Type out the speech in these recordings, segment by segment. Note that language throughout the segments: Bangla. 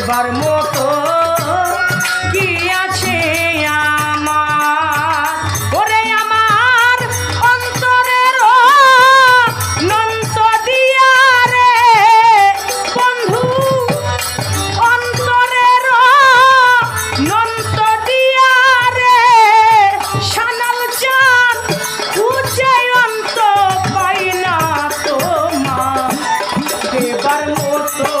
দেবার মতো কি আছে আমার? ওরে আমার অন্তরের নন্ত দিয়া রে বন্ধু, অন্তরের নন্ত দিয়া রে সানাল চান খুঁজে অন্ত পাই না তোমার দেবার মতো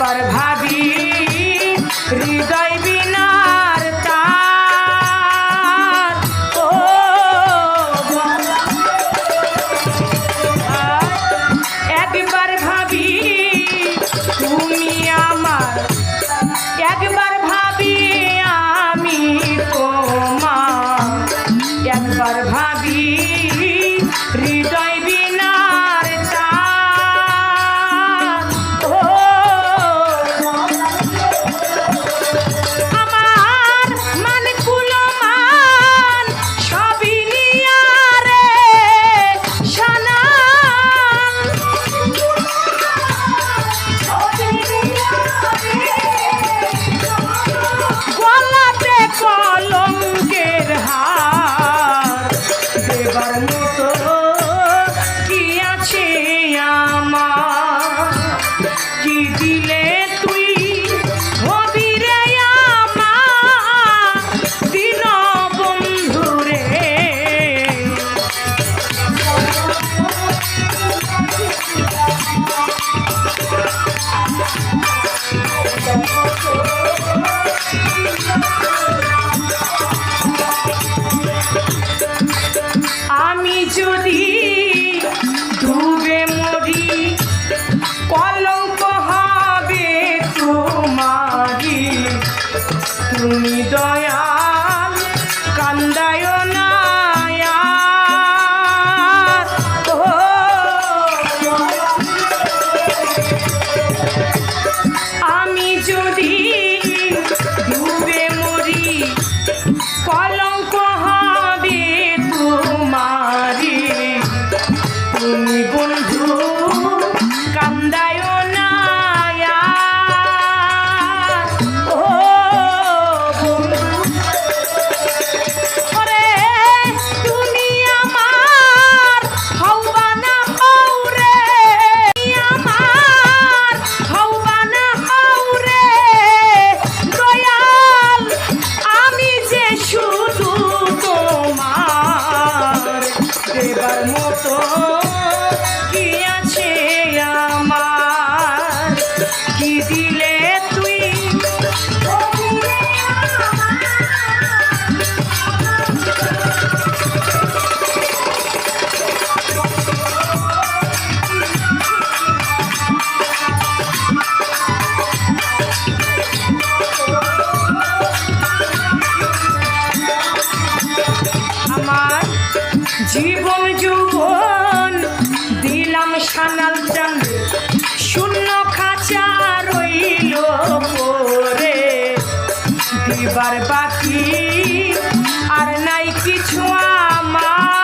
পর ভাবি হৃদয় বিনার তার। ও একবার ভাবি তুমি দয়া দিবার মতো জীবন যৌবন দিলাম সানাল চান। শূন্য খাঁচা রইল পরে দিবার বাকি আর নাই কিছু আমার।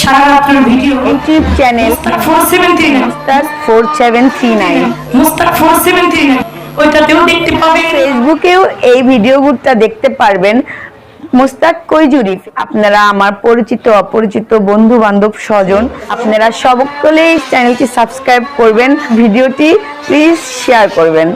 সারা রাত্রের video YouTube channel four seven three nine four seven three nine Mustaq four seven three nine ওইটাতেও দেখতে পাবেন। ফেসবুকেও এই ভিডিওগুলোটা দেখতে পারবেন। মুস্তাক কৈজুরি আপনারা আমার পরিচিত অপরিচিত বন্ধু বান্ধব স্বজন আপনারা সকলে এই চ্যানেলটি সাবস্ক্রাইব করবেন। ভিডিওটি প্লিজ শেয়ার করবেন।